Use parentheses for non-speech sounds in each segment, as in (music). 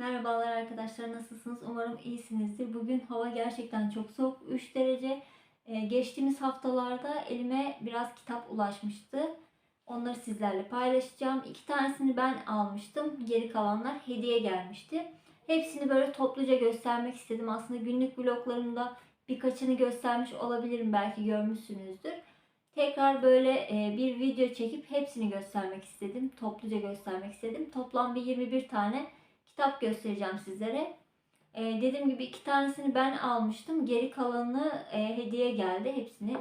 Merhabalar arkadaşlar nasılsınız? Umarım iyisinizdir. Bugün hava gerçekten çok soğuk. 3 derece. Ee, geçtiğimiz haftalarda elime biraz kitap ulaşmıştı. Onları sizlerle paylaşacağım. İki tanesini ben almıştım. Geri kalanlar hediye gelmişti. Hepsini böyle topluca göstermek istedim. Aslında günlük vloglarımda birkaçını göstermiş olabilirim. Belki görmüşsünüzdür. Tekrar böyle e, bir video çekip hepsini göstermek istedim. Topluca göstermek istedim. Toplam bir 21 tane kitap göstereceğim sizlere. Ee, dediğim gibi iki tanesini ben almıştım. Geri kalanı e, hediye geldi. Hepsini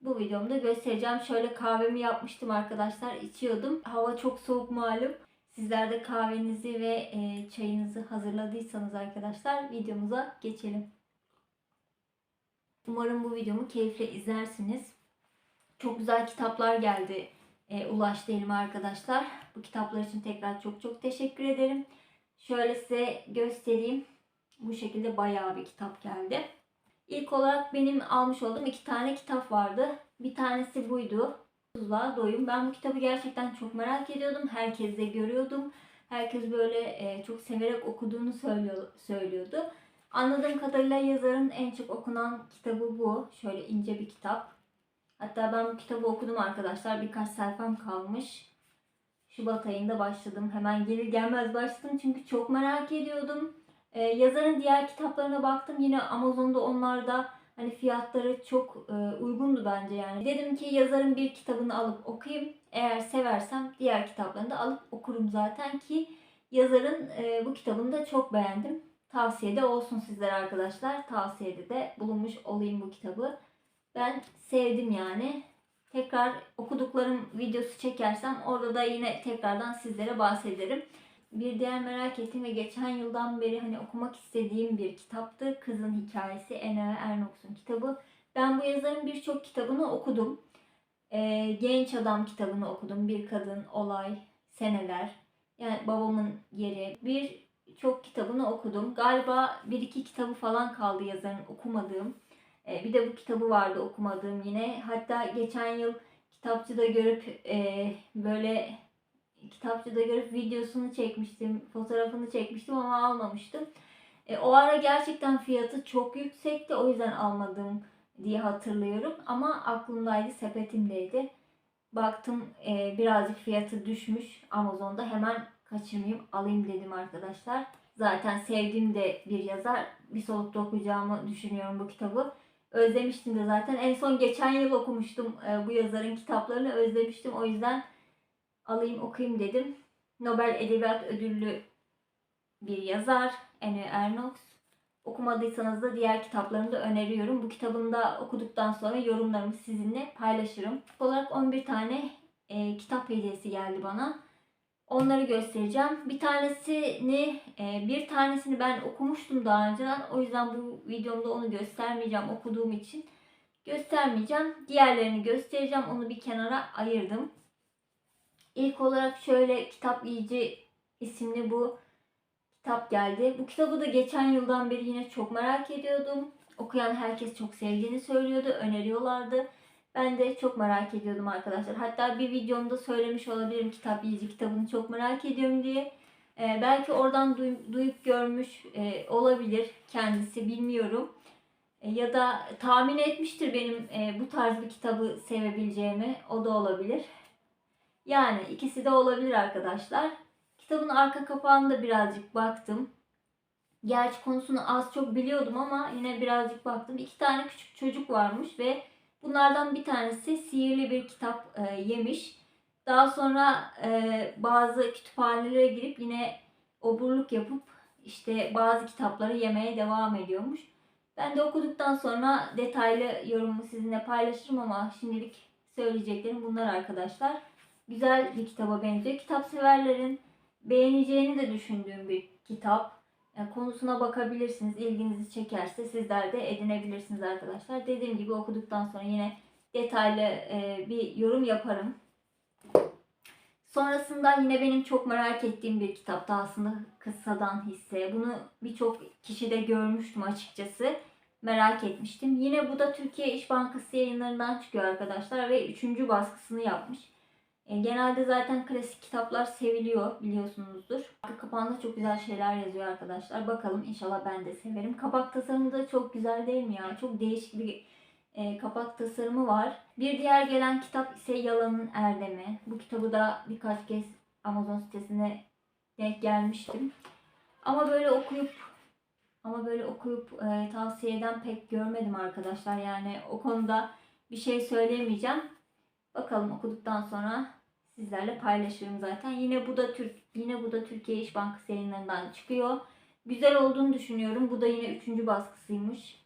bu videomda göstereceğim. Şöyle kahvemi yapmıştım arkadaşlar. içiyordum. Hava çok soğuk malum. Sizler de kahvenizi ve e, çayınızı hazırladıysanız arkadaşlar videomuza geçelim. Umarım bu videomu keyifle izlersiniz. Çok güzel kitaplar geldi. E, ulaştı elime arkadaşlar. Bu kitaplar için tekrar çok çok teşekkür ederim. Şöyle size göstereyim. Bu şekilde bayağı bir kitap geldi. İlk olarak benim almış olduğum iki tane kitap vardı. Bir tanesi buydu. Tuzluğa Doyum. Ben bu kitabı gerçekten çok merak ediyordum. Herkes de görüyordum. Herkes böyle e, çok severek okuduğunu söylüyor, söylüyordu. Anladığım kadarıyla yazarın en çok okunan kitabı bu. Şöyle ince bir kitap. Hatta ben bu kitabı okudum arkadaşlar. Birkaç sayfam kalmış. Şubat ayında başladım. Hemen gelir gelmez başladım çünkü çok merak ediyordum. Ee, yazarın diğer kitaplarına baktım. Yine Amazon'da onlarda hani fiyatları çok e, uygundu bence yani. Dedim ki yazarın bir kitabını alıp okuyayım. Eğer seversem diğer kitaplarını da alıp okurum zaten ki yazarın e, bu kitabını da çok beğendim. Tavsiyede olsun sizlere arkadaşlar. Tavsiyede de bulunmuş olayım bu kitabı. Ben sevdim yani tekrar okuduklarım videosu çekersem orada da yine tekrardan sizlere bahsederim. Bir diğer merak ettiğim ve geçen yıldan beri hani okumak istediğim bir kitaptı. Kızın Hikayesi Ena Ernox'un kitabı. Ben bu yazarın birçok kitabını okudum. Ee, Genç Adam kitabını okudum. Bir Kadın, Olay, Seneler. Yani babamın yeri. Bir çok kitabını okudum. Galiba bir iki kitabı falan kaldı yazarın okumadığım. E, bir de bu kitabı vardı okumadığım yine. Hatta geçen yıl kitapçıda görüp e, böyle kitapçıda görüp videosunu çekmiştim, fotoğrafını çekmiştim ama almamıştım. E, o ara gerçekten fiyatı çok yüksekti. O yüzden almadım diye hatırlıyorum. Ama aklımdaydı, sepetimdeydi. Baktım e, birazcık fiyatı düşmüş Amazon'da. Hemen kaçırmayayım, alayım dedim arkadaşlar. Zaten sevdiğim de bir yazar. Bir solukta okuyacağımı düşünüyorum bu kitabı. Özlemiştim de zaten. En son geçen yıl okumuştum e, bu yazarın kitaplarını. Özlemiştim. O yüzden alayım okuyayım dedim. Nobel Edebiyat Ödüllü bir yazar. Ene Ernox. Okumadıysanız da diğer kitaplarını da öneriyorum. Bu kitabını da okuduktan sonra yorumlarımı sizinle paylaşırım. Olarak 11 tane e, kitap hediyesi geldi bana. Onları göstereceğim. Bir tanesini, e, bir tanesini ben okumuştum daha önceden. O yüzden bu videomda onu göstermeyeceğim okuduğum için. Göstermeyeceğim. Diğerlerini göstereceğim. Onu bir kenara ayırdım. İlk olarak şöyle Kitap İyici isimli bu kitap geldi. Bu kitabı da geçen yıldan beri yine çok merak ediyordum. Okuyan herkes çok sevdiğini söylüyordu, öneriyorlardı. Ben de çok merak ediyordum arkadaşlar. Hatta bir videomda söylemiş olabilirim kitap yiyici kitabını çok merak ediyorum diye. Ee, belki oradan duy- duyup görmüş e, olabilir kendisi bilmiyorum. E, ya da tahmin etmiştir benim e, bu tarz bir kitabı sevebileceğimi. O da olabilir. Yani ikisi de olabilir arkadaşlar. Kitabın arka kapağına da birazcık baktım. Gerçi konusunu az çok biliyordum ama yine birazcık baktım. İki tane küçük çocuk varmış ve Bunlardan bir tanesi sihirli bir kitap e, yemiş. Daha sonra e, bazı kütüphanelere girip yine oburluk yapıp işte bazı kitapları yemeye devam ediyormuş. Ben de okuduktan sonra detaylı yorumumu sizinle paylaşırım ama şimdilik söyleyeceklerim bunlar arkadaşlar. Güzel bir kitaba benziyor. Kitap severlerin beğeneceğini de düşündüğüm bir kitap. Konusuna bakabilirsiniz. İlginizi çekerse sizler de edinebilirsiniz arkadaşlar. Dediğim gibi okuduktan sonra yine detaylı e, bir yorum yaparım. Sonrasında yine benim çok merak ettiğim bir kitaptı aslında Kıssadan Hisse. Bunu birçok kişi de görmüştüm açıkçası. Merak etmiştim. Yine bu da Türkiye İş Bankası yayınlarından çıkıyor arkadaşlar ve üçüncü baskısını yapmış. E, genelde zaten klasik kitaplar seviliyor biliyorsunuzdur. Arka kapağında çok güzel şeyler yazıyor arkadaşlar. Bakalım inşallah ben de severim. Kapak tasarımı da çok güzel değil mi ya? Çok değişik bir e, kapak tasarımı var. Bir diğer gelen kitap ise Yalanın Erdemi. Bu kitabı da birkaç kez Amazon sitesine denk gelmiştim. Ama böyle okuyup ama böyle okuyup e, tavsiye eden pek görmedim arkadaşlar. Yani o konuda bir şey söyleyemeyeceğim. Bakalım okuduktan sonra sizlerle paylaşırım zaten. Yine bu da Türk yine bu da Türkiye İş Bankası yayınlarından çıkıyor. Güzel olduğunu düşünüyorum. Bu da yine üçüncü baskısıymış.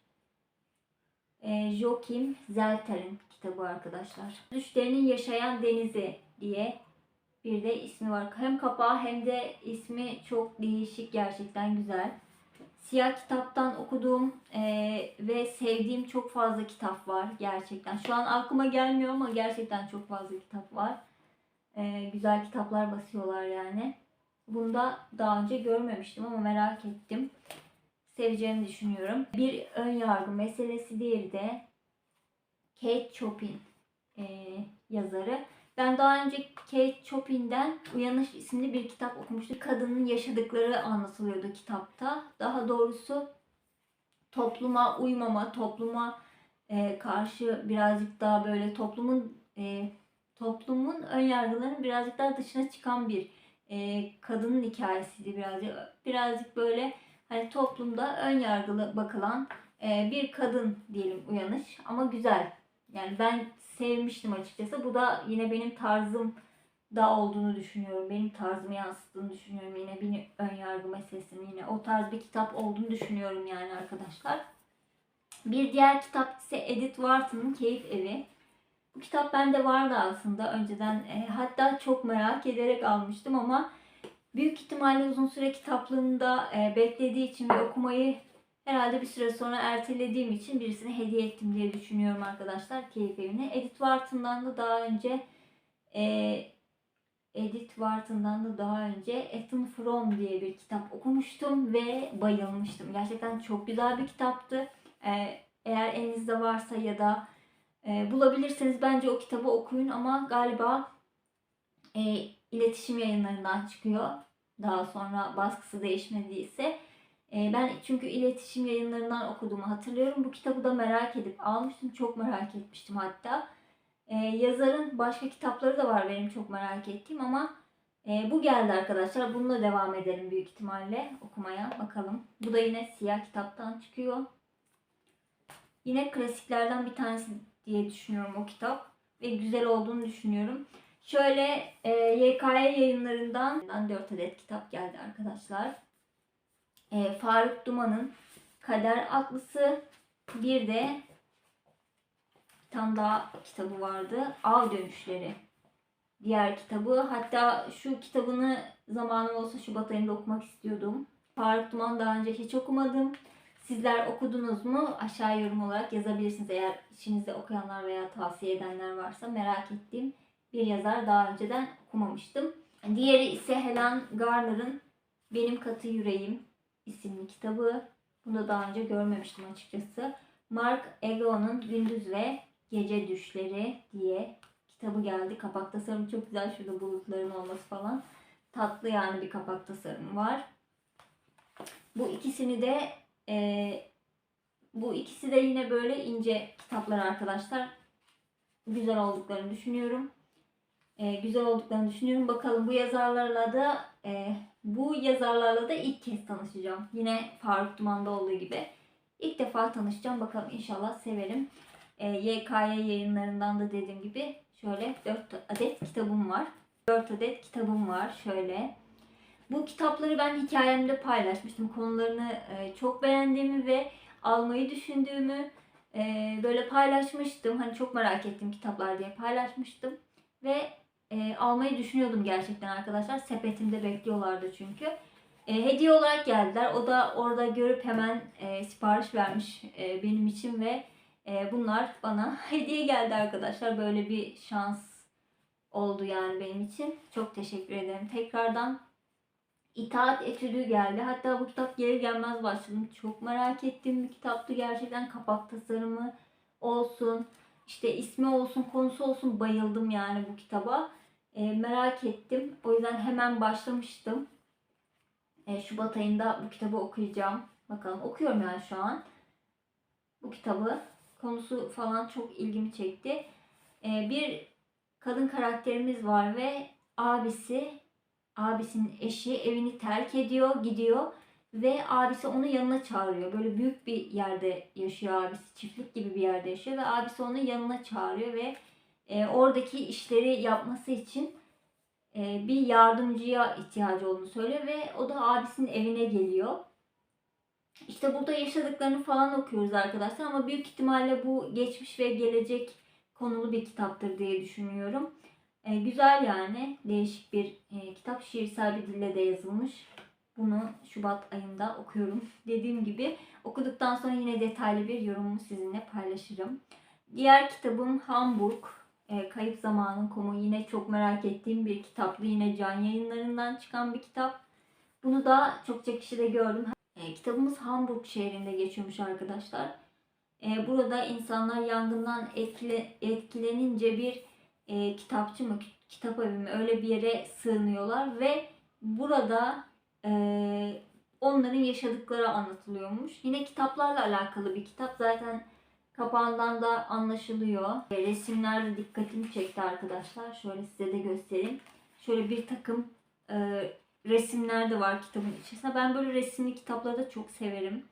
E, Joachim Zelter'in kitabı arkadaşlar. Düşlerinin Yaşayan Denizi diye bir de ismi var. Hem kapağı hem de ismi çok değişik gerçekten güzel. Siyah kitaptan okuduğum eee, ve sevdiğim çok fazla kitap var gerçekten. Şu an aklıma gelmiyor ama gerçekten çok fazla kitap var. Eee, güzel kitaplar basıyorlar yani. Bunu da daha önce görmemiştim ama merak ettim. Seveceğimi düşünüyorum. Bir ön yargı meselesi değil de Kate Chopin eee, yazarı. Ben daha önce Kate Chopin'den Uyanış isimli bir kitap okumuştum. Kadının yaşadıkları anlatılıyordu kitapta. Daha doğrusu topluma uymama, topluma e, karşı birazcık daha böyle toplumun e, toplumun ön yargılarının birazcık daha dışına çıkan bir e, kadının hikayesiydi birazcık. Birazcık böyle hani toplumda ön yargılı bakılan e, bir kadın diyelim uyanış ama güzel. Yani ben sevmiştim açıkçası. Bu da yine benim tarzım da olduğunu düşünüyorum. Benim tarzımı yansıttığını düşünüyorum. Yine bir ön yargı meselesini yine o tarz bir kitap olduğunu düşünüyorum yani arkadaşlar. Bir diğer kitap ise Edith Wharton'ın Keyif Evi. Bu kitap bende vardı aslında önceden. E, hatta çok merak ederek almıştım ama büyük ihtimalle uzun süre kitaplığında e, beklediği için ve okumayı herhalde bir süre sonra ertelediğim için birisine hediye ettim diye düşünüyorum arkadaşlar Keyif Evi'ni. Edith Wharton'dan da daha önce e, Edith Wharton'dan da daha önce Ethan From diye bir kitap okumuştum ve bayılmıştım. Gerçekten çok güzel bir kitaptı. E, eğer elinizde varsa ya da e, bulabilirseniz bence o kitabı okuyun ama galiba e, iletişim yayınlarından çıkıyor. Daha sonra baskısı değişmediyse. E, ben çünkü iletişim yayınlarından okuduğumu hatırlıyorum. Bu kitabı da merak edip almıştım. Çok merak etmiştim hatta. E, yazarın başka kitapları da var benim çok merak ettiğim ama e, bu geldi arkadaşlar. Bununla devam edelim büyük ihtimalle okumaya. Bakalım. Bu da yine siyah kitaptan çıkıyor. Yine klasiklerden bir tanesi diye düşünüyorum o kitap. Ve güzel olduğunu düşünüyorum. Şöyle e, YKY yayınlarından 4 adet kitap geldi arkadaşlar. E, Faruk Duman'ın Kader Atlısı. Bir de bir tane daha kitabı vardı. Av Dönüşleri. Diğer kitabı. Hatta şu kitabını zamanım olsa Şubat ayında okumak istiyordum. Faruk Duman daha önce hiç okumadım. Sizler okudunuz mu? Aşağı yorum olarak yazabilirsiniz. Eğer içinizde okuyanlar veya tavsiye edenler varsa merak ettiğim bir yazar daha önceden okumamıştım. Diğeri ise Helen Garner'ın Benim Katı Yüreğim isimli kitabı. Bunu da daha önce görmemiştim açıkçası. Mark Ego'nun Gündüz ve Gece Düşleri diye kitabı geldi. Kapak tasarımı çok güzel. Şurada bulutların olması falan. Tatlı yani bir kapak tasarımı var. Bu ikisini de e, bu ikisi de yine böyle ince kitaplar arkadaşlar. Güzel olduklarını düşünüyorum. E, güzel olduklarını düşünüyorum. Bakalım bu yazarlarla da e, bu yazarlarla da ilk kez tanışacağım. Yine Faruk Duman'da olduğu gibi. İlk defa tanışacağım. Bakalım inşallah severim. E, YKY yayınlarından da dediğim gibi şöyle 4 adet kitabım var. 4 adet kitabım var şöyle. Bu kitapları ben hikayemde paylaşmıştım. Konularını e, çok beğendiğimi ve almayı düşündüğümü e, böyle paylaşmıştım. Hani çok merak ettim kitaplar diye paylaşmıştım. Ve e, almayı düşünüyordum gerçekten arkadaşlar. Sepetimde bekliyorlardı çünkü. E, hediye olarak geldiler. O da orada görüp hemen e, sipariş vermiş e, benim için ve e, bunlar bana (laughs) hediye geldi arkadaşlar. Böyle bir şans oldu yani benim için. Çok teşekkür ederim tekrardan. İtaat Etüdü geldi. Hatta bu kitap gelir gelmez başladım. Çok merak ettiğim bir kitaptı. Gerçekten kapak tasarımı olsun, işte ismi olsun, konusu olsun bayıldım yani bu kitaba. E, merak ettim. O yüzden hemen başlamıştım. E, Şubat ayında bu kitabı okuyacağım. Bakalım okuyorum yani şu an. Bu kitabı. Konusu falan çok ilgimi çekti. E, bir kadın karakterimiz var ve abisi, abisinin eşi evini terk ediyor, gidiyor ve abisi onu yanına çağırıyor. Böyle büyük bir yerde yaşıyor abisi. Çiftlik gibi bir yerde yaşıyor ve abisi onu yanına çağırıyor ve e, oradaki işleri yapması için e, bir yardımcıya ihtiyacı olduğunu söylüyor ve o da abisinin evine geliyor. İşte burada yaşadıklarını falan okuyoruz arkadaşlar ama büyük ihtimalle bu geçmiş ve gelecek konulu bir kitaptır diye düşünüyorum. E, güzel yani. Değişik bir e, kitap. Şiirsel bir dille de yazılmış. Bunu Şubat ayında okuyorum. Dediğim gibi okuduktan sonra yine detaylı bir yorumumu sizinle paylaşırım. Diğer kitabım Hamburg. E, Kayıp Zamanın Komu. Yine çok merak ettiğim bir kitaptı. Yine can yayınlarından çıkan bir kitap. Bunu da çokça kişide gördüm. E, kitabımız Hamburg şehrinde geçiyormuş arkadaşlar. E, burada insanlar yangından etkile, etkilenince bir e, kitapçı mı, kitap evi mi öyle bir yere sığınıyorlar ve burada e, onların yaşadıkları anlatılıyormuş. Yine kitaplarla alakalı bir kitap. Zaten kapağından da anlaşılıyor. E, resimler de dikkatimi çekti arkadaşlar. Şöyle size de göstereyim. Şöyle bir takım e, resimler de var kitabın içerisinde. Ben böyle resimli kitapları da çok severim.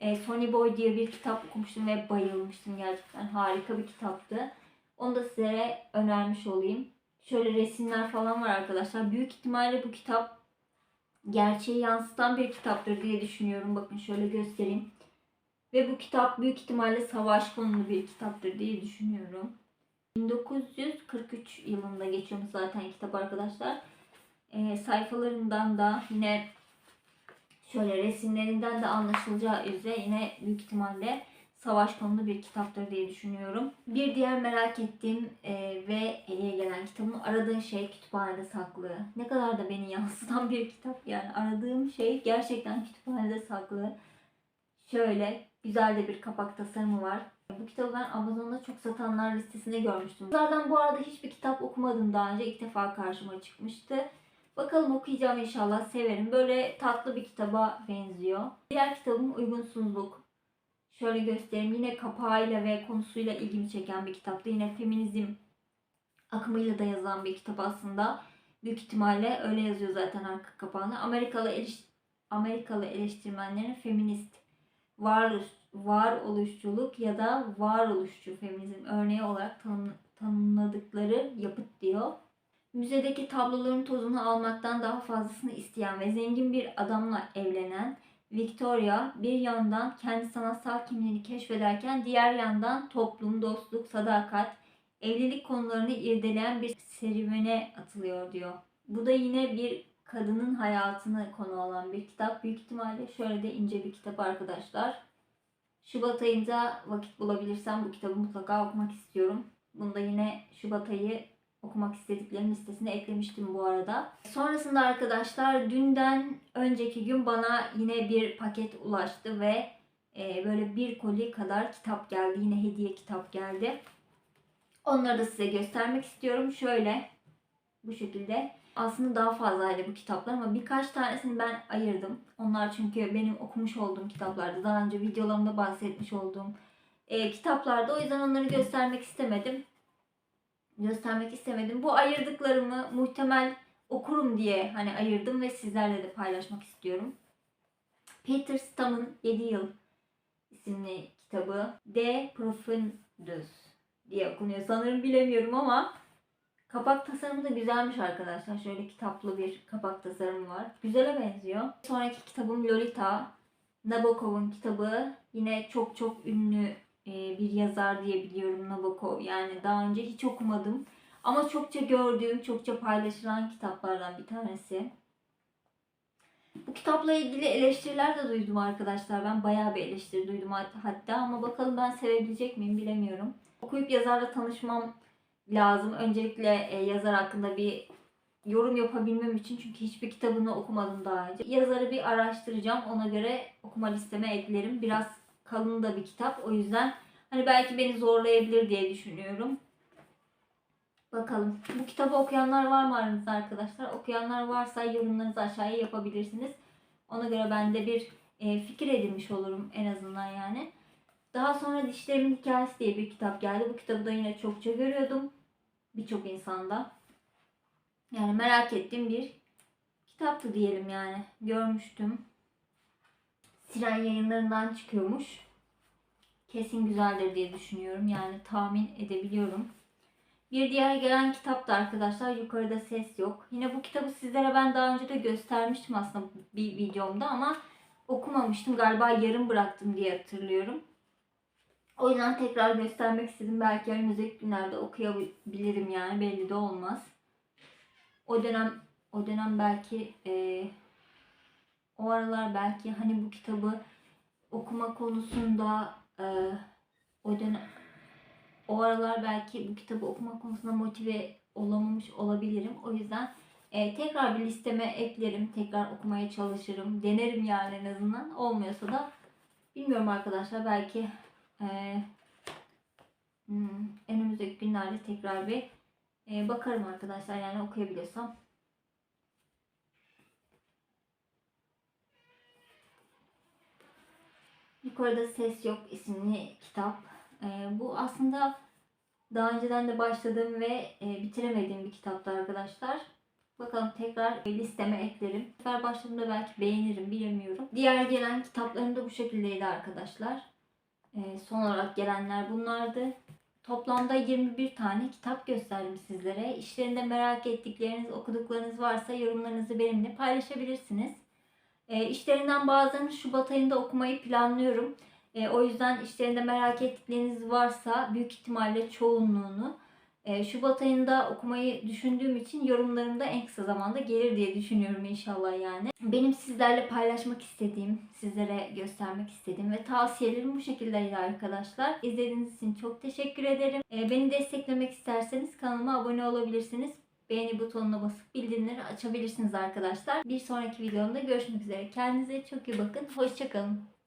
E, Sonny Boy diye bir kitap okumuştum ve bayılmıştım gerçekten. Harika bir kitaptı. Onu da size önermiş olayım. Şöyle resimler falan var arkadaşlar. Büyük ihtimalle bu kitap gerçeği yansıtan bir kitaptır diye düşünüyorum. Bakın şöyle göstereyim. Ve bu kitap büyük ihtimalle savaş konulu bir kitaptır diye düşünüyorum. 1943 yılında geçiyormuş zaten kitap arkadaşlar. E, sayfalarından da yine şöyle resimlerinden de anlaşılacağı üzere yine büyük ihtimalle savaş konulu bir kitaptır diye düşünüyorum. Bir diğer merak ettiğim e, ve hediye gelen kitabım Aradığın Şey Kütüphanede Saklı. Ne kadar da beni (laughs) yansıtan bir kitap yani. Aradığım şey gerçekten kütüphanede saklı. Şöyle güzel de bir kapak tasarımı var. Bu kitabı ben Amazon'da çok satanlar listesinde görmüştüm. Bunlardan bu arada hiçbir kitap okumadım daha önce. İlk defa karşıma çıkmıştı. Bakalım okuyacağım inşallah severim. Böyle tatlı bir kitaba benziyor. Diğer kitabım Uygunsuzluk. Şöyle göstereyim. Yine kapağıyla ve konusuyla ilgimi çeken bir kitaptı. Yine feminizm akımıyla da yazılan bir kitap aslında. Büyük ihtimalle öyle yazıyor zaten arka kapağında. Amerikalı eleş Amerikalı eleştirmenlerin feminist varoluş, varoluşçuluk ya da varoluşçu feminizm örneği olarak tanım, tanımladıkları yapıt diyor. Müzedeki tabloların tozunu almaktan daha fazlasını isteyen ve zengin bir adamla evlenen Victoria bir yandan kendi sanatsal kimliğini keşfederken diğer yandan toplum, dostluk, sadakat, evlilik konularını irdeleyen bir serüvene atılıyor diyor. Bu da yine bir kadının hayatını konu alan bir kitap. Büyük ihtimalle şöyle de ince bir kitap arkadaşlar. Şubat ayında vakit bulabilirsem bu kitabı mutlaka okumak istiyorum. Bunu da yine Şubat ayı okumak istediklerim listesine eklemiştim bu arada. Sonrasında arkadaşlar dünden önceki gün bana yine bir paket ulaştı ve e, böyle bir koli kadar kitap geldi. Yine hediye kitap geldi. Onları da size göstermek istiyorum. Şöyle bu şekilde. Aslında daha fazlaydı bu kitaplar ama birkaç tanesini ben ayırdım. Onlar çünkü benim okumuş olduğum kitaplardı. Daha önce videolarımda bahsetmiş olduğum e, kitaplardı. O yüzden onları göstermek istemedim göstermek istemedim. Bu ayırdıklarımı muhtemel okurum diye hani ayırdım ve sizlerle de paylaşmak istiyorum. Peter Stam'ın 7 Yıl isimli kitabı De Profundus diye okunuyor. Sanırım bilemiyorum ama kapak tasarımı da güzelmiş arkadaşlar. Şöyle kitaplı bir kapak tasarımı var. Güzele benziyor. Sonraki kitabım Lolita. Nabokov'un kitabı. Yine çok çok ünlü bir yazar diye biliyorum Nabokov. Yani daha önce hiç okumadım. Ama çokça gördüğüm, çokça paylaşılan kitaplardan bir tanesi. Bu kitapla ilgili eleştiriler de duydum arkadaşlar. Ben bayağı bir eleştiri duydum hatta ama bakalım ben sevebilecek miyim bilemiyorum. Okuyup yazarla tanışmam lazım. Öncelikle e, yazar hakkında bir yorum yapabilmem için çünkü hiçbir kitabını okumadım daha önce. Yazarı bir araştıracağım. Ona göre okuma listeme eklerim. Biraz kalın da bir kitap. O yüzden hani belki beni zorlayabilir diye düşünüyorum. Bakalım. Bu kitabı okuyanlar var mı aranızda arkadaşlar? Okuyanlar varsa yorumlarınızı aşağıya yapabilirsiniz. Ona göre ben de bir e, fikir edinmiş olurum en azından yani. Daha sonra Dişlerimin Hikayesi diye bir kitap geldi. Bu kitabı da yine çokça görüyordum. Birçok insanda. Yani merak ettiğim bir kitaptı diyelim yani. Görmüştüm. Siren yayınlarından çıkıyormuş. Kesin güzeldir diye düşünüyorum. Yani tahmin edebiliyorum. Bir diğer gelen kitap da arkadaşlar yukarıda ses yok. Yine bu kitabı sizlere ben daha önce de göstermiştim aslında bir videomda ama okumamıştım. Galiba yarım bıraktım diye hatırlıyorum. O yüzden tekrar göstermek istedim. Belki önümüzdeki günlerde okuyabilirim yani belli de olmaz. O dönem o dönem belki e, o aralar belki hani bu kitabı okuma konusunda e, o dönem o aralar belki bu kitabı okuma konusunda motive olamamış olabilirim. O yüzden e, tekrar bir listeme eklerim. Tekrar okumaya çalışırım. Denerim yani en azından. Olmuyorsa da bilmiyorum arkadaşlar. Belki e, hmm, önümüzdeki günlerde tekrar bir e, bakarım arkadaşlar. Yani okuyabiliyorsam. Yukarıda Ses Yok isimli kitap. Ee, bu aslında daha önceden de başladığım ve e, bitiremediğim bir kitaptı arkadaşlar. Bakalım tekrar listeme eklerim. Sefer başladığımda belki beğenirim bilemiyorum. Diğer gelen kitaplarım da bu şekildeydi arkadaşlar. Ee, son olarak gelenler bunlardı. Toplamda 21 tane kitap gösterdim sizlere. İşlerinde merak ettikleriniz, okuduklarınız varsa yorumlarınızı benimle paylaşabilirsiniz. E, işlerinden bazılarını Şubat ayında okumayı planlıyorum. E, o yüzden işlerinde merak ettikleriniz varsa büyük ihtimalle çoğunluğunu e, Şubat ayında okumayı düşündüğüm için yorumlarım da en kısa zamanda gelir diye düşünüyorum inşallah yani. Benim sizlerle paylaşmak istediğim, sizlere göstermek istediğim ve tavsiyelerim bu şekildeydi arkadaşlar. İzlediğiniz için çok teşekkür ederim. E, beni desteklemek isterseniz kanalıma abone olabilirsiniz. Beğeni butonuna basıp bildirimleri açabilirsiniz arkadaşlar. Bir sonraki videomda görüşmek üzere. Kendinize çok iyi bakın. Hoşçakalın.